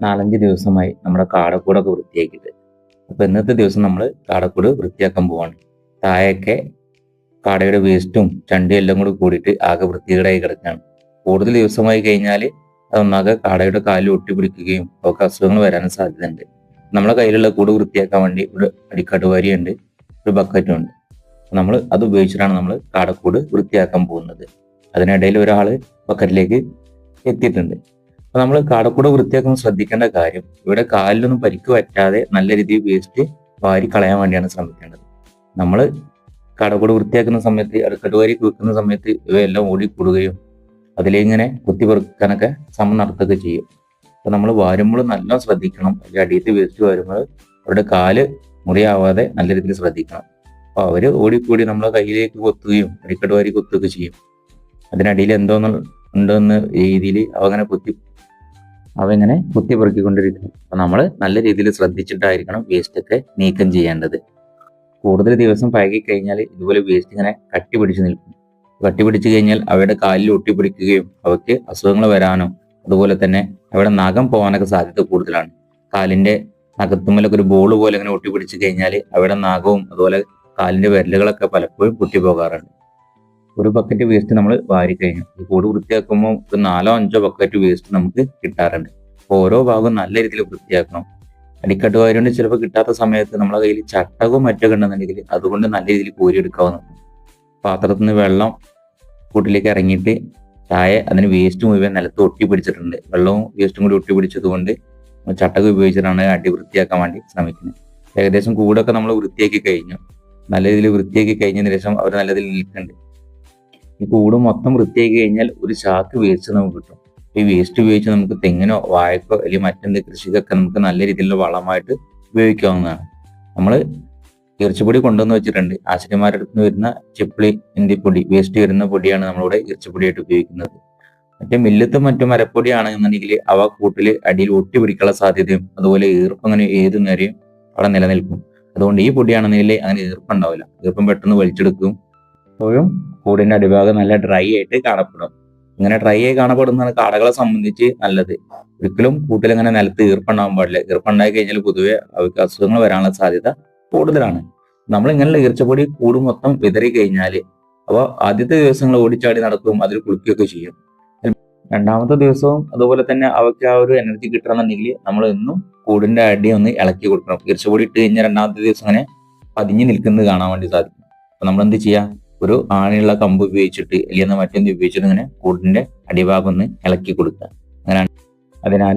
നാലഞ്ച് ദിവസമായി നമ്മുടെ കാടക്കൂടൊക്കെ വൃത്തിയാക്കിയിട്ട്. അപ്പോൾ ഇന്നത്തെ ദിവസം നമ്മൾ കാടക്കൂട് വൃത്തിയാക്കാൻ പോവാണ്. താഴെയൊക്കെ കാടയുടെ വേസ്റ്റും ചണ്ടിയും എല്ലാം കൂടി കൂടിയിട്ട് ആകെ വൃത്തികേടായി കിടക്കുകയാണ് കൂടുതൽ ദിവസമായി കഴിഞ്ഞാൽ അതൊന്നാകെ കാടയുടെ കാലിൽ ഒട്ടിപ്പിടിക്കുകയും ഒക്കെ അസുഖങ്ങൾ വരാനും സാധ്യതയുണ്ട്. നമ്മുടെ കയ്യിലുള്ള കൂട് വൃത്തിയാക്കാൻ വേണ്ടി ഒരു അടിക്കടുവാരിയുണ്ട് ഒരു ബക്കറ്റും ഉണ്ട് നമ്മൾ അത് ഉപയോഗിച്ചിട്ടാണ് നമ്മൾ കാടക്കൂട് വൃത്തിയാക്കാൻ പോകുന്നത്. അതിനിടയിൽ ഒരാൾ ബക്കറ്റിലേക്ക് എത്തിയിട്ടുണ്ട്. അപ്പൊ നമ്മൾ കടക്കൂടെ വൃത്തിയാക്കുമ്പോൾ ശ്രദ്ധിക്കേണ്ട കാര്യം ഇവിടെ കാലിലൊന്നും പരിക്ക് പറ്റാതെ നല്ല രീതിയിൽ വേസ്റ്റ് വാരി കളയാൻ വേണ്ടിയാണ് ശ്രമിക്കേണ്ടത്. നമ്മൾ കാടക്കൂട് വൃത്തിയാക്കുന്ന സമയത്ത് അടുക്കട്ടുവാരി വെക്കുന്ന സമയത്ത് ഇവയെല്ലാം ഓടിക്കൂടുകയും അതിലിങ്ങനെ കുത്തി പെറുക്കാനൊക്കെ ശ്രമം നടത്തുകയൊക്കെ ചെയ്യും. അപ്പൊ നമ്മൾ വാരുമ്പോൾ നല്ല ശ്രദ്ധിക്കണം. അല്ലെങ്കിൽ അടിയത്ത് വേസ്റ്റ് വരുമ്പോൾ അവരുടെ കാൽ മുറിയാവാതെ നല്ല രീതിയിൽ ശ്രദ്ധിക്കണം. അപ്പൊ അവർ ഓടിക്കൂടി നമ്മളെ കയ്യിലേക്ക് കൊത്തുകയും അടിക്കട്ടുവാരി കൊത്തുകയൊക്കെ ചെയ്യും. അതിനടിയിൽ എന്തോന്ന് ഉണ്ടെന്ന രീതിയിൽ അവങ്ങനെ കുത്തി അവ ഇങ്ങനെ കുത്തി പെറുക്കിക്കൊണ്ടിരിക്കും അപ്പൊ നമ്മൾ നല്ല രീതിയിൽ ശ്രദ്ധിച്ചിട്ടായിരിക്കണം വേസ്റ്റ് ഒക്കെ നീക്കം ചെയ്യേണ്ടത്. കൂടുതൽ ദിവസം പഴകി കഴിഞ്ഞാൽ ഇതുപോലെ വേസ്റ്റ് ഇങ്ങനെ കട്ടി പിടിച്ച് നിൽക്കും. കട്ടി പിടിച്ചു കഴിഞ്ഞാൽ അവയുടെ കാലിൽ ഒട്ടിപ്പിടിക്കുകയും അവയ്ക്ക് അസുഖങ്ങൾ വരാനോ അതുപോലെ തന്നെ അവിടെ നഖം പോകാനൊക്കെ സാധ്യത കൂടുതലാണ്. കാലിന്റെ നഖത്തുമ്മലൊക്കെ ഒരു ബോൾ പോലെ ഇങ്ങനെ ഒട്ടിപ്പിടിച്ചു കഴിഞ്ഞാൽ അവിടെ നഖവും അതുപോലെ കാലിന്റെ വിരലുകളൊക്കെ പലപ്പോഴും പൊട്ടിപ്പോകാറുണ്ട്. ഒരു ബക്കറ്റ് വേസ്റ്റ് നമ്മൾ വാരി കഴിഞ്ഞു. ഈ കൂട് വൃത്തിയാക്കുമ്പോൾ ഒരു നാലോ അഞ്ചോ ബക്കറ്റ് വേസ്റ്റ് നമുക്ക് കിട്ടാറുണ്ട്. അപ്പോൾ ഓരോ ഭാഗവും നല്ല രീതിയിൽ വൃത്തിയാക്കണം. അടിക്കട്ട് വാരുകൊണ്ട് ചിലപ്പോൾ കിട്ടാത്ത സമയത്ത് നമ്മളെ കയ്യിൽ ചട്ടകവും മറ്റൊക്കെ ഉണ്ടെന്നുണ്ടെങ്കിൽ അതുകൊണ്ട് നല്ല രീതിയിൽ കോരിയെടുക്കാവുന്നതാണ് പാത്രത്തിൽ നിന്ന് വെള്ളം കൂട്ടിലേക്ക് ഇറങ്ങിയിട്ട് താഴെ അതിന് വേസ്റ്റ് മുഴുവൻ നിലത്ത് ഒട്ടി പിടിച്ചിട്ടുണ്ട്. വെള്ളവും വേസ്റ്റും കൂടി ഒട്ടി പിടിച്ചത് കൊണ്ട് ചട്ടകം ഉപയോഗിച്ചിട്ടാണ് അടി വൃത്തിയാക്കാൻ വേണ്ടി ശ്രമിക്കുന്നത്. ഏകദേശം കൂടൊക്കെ നമ്മൾ വൃത്തിയാക്കി കഴിഞ്ഞു. നല്ല രീതിയിൽ വൃത്തിയാക്കി കഴിഞ്ഞതിന് ശേഷം അവർ നല്ല രീതിയിൽ നിൽക്കുന്നുണ്ട്. ഈ കൂട് മൊത്തം വൃത്തിയാക്കി കഴിഞ്ഞാൽ ഒരു ചാക്ക് വേസ്റ്റ് നമുക്ക് കിട്ടും. ഈ വേസ്റ്റ് ഉപയോഗിച്ച് നമുക്ക് തെങ്ങിനോ വാഴക്കോ അല്ലെങ്കിൽ മറ്റെന്ത് കൃഷിക്കൊക്കെ നമുക്ക് നല്ല രീതിയിലുള്ള വളമായിട്ട് ഉപയോഗിക്കാവുന്നതാണ്. നമ്മൾ ഇറച്ചിപ്പൊടി കൊണ്ടുവന്ന് വെച്ചിട്ടുണ്ട്. ആശുപത്രിമാരുടെ അടുത്ത് വരുന്ന ചിപ്പിളി പൊടി വേസ്റ്റ് വരുന്ന പൊടിയാണ് നമ്മളിവിടെ ഇറച്ചിപ്പൊടിയായിട്ട് ഉപയോഗിക്കുന്നത്. മറ്റേ മില്ലത്തും മറ്റും മരപ്പൊടിയാണെന്നുണ്ടെങ്കിൽ അവ കൂട്ടിൽ അടിയിൽ ഒട്ടി പിടിക്കാനുള്ള സാധ്യതയും അതുപോലെ ഈർപ്പം അങ്ങനെ ഏത് നേരെയും അവിടെ നിലനിൽക്കും. അതുകൊണ്ട് ഈ പൊടിയാണെന്നുണ്ടെങ്കിൽ അങ്ങനെ ഈർപ്പം ഉണ്ടാവില്ല. ഈർപ്പം പെട്ടെന്ന് വലിച്ചെടുക്കും. അപ്പോഴും കൂടിന്റെ അടിഭാഗം നല്ല ഡ്രൈ ആയിട്ട് കാണപ്പെടും. ഇങ്ങനെ ഡ്രൈ ആയി കാണപ്പെടുന്നതാണ് കാടകളെ സംബന്ധിച്ച് നല്ലത്. ഒരിക്കലും കൂട്ടിൽ ഇങ്ങനെ നിലത്ത് ഈർപ്പുണ്ടാവാൻ പാടില്ല. ഈർപ്പുണ്ടായി കഴിഞ്ഞാൽ പൊതുവെ അവർക്ക് അസുഖങ്ങൾ വരാനുള്ള സാധ്യത കൂടുതലാണ്. നമ്മൾ ഇങ്ങനെ ഈർച്ചപ്പൊടി കൂട് മൊത്തം വിതറി കഴിഞ്ഞാൽ അപ്പോൾ ആദ്യത്തെ ദിവസങ്ങൾ ഓടിച്ചാടി നടക്കും അതിൽ കുളിക്കുകയൊക്കെ ചെയ്യും. രണ്ടാമത്തെ ദിവസവും അതുപോലെ തന്നെ അവയ്ക്ക് ആ ഒരു എനർജി കിട്ടണമെന്നുണ്ടെങ്കിൽ നമ്മൾ ഇന്നും കൂടിന്റെ അടി ഒന്ന് ഇളക്കി കൊടുക്കണം. ഈർച്ചപ്പൊടി ഇട്ട് കഴിഞ്ഞാൽ രണ്ടാമത്തെ ദിവസം അങ്ങനെ പതിഞ്ഞു നിൽക്കുന്നത് കാണാൻ വേണ്ടി സാധിക്കും. അപ്പൊ നമ്മൾ എന്ത് ചെയ്യാം? ഒരു ആണിയുള്ള കമ്പ് ഉപയോഗിച്ചിട്ട് അല്ലെങ്കിൽ മറ്റെന്ത് ഉപയോഗിച്ചിട്ട് ഇങ്ങനെ കൂടിന്റെ അടിഭാഗം ഒന്ന് ഇളക്കി കൊടുക്കുക. അങ്ങനെയാണ്. അതിനാൽ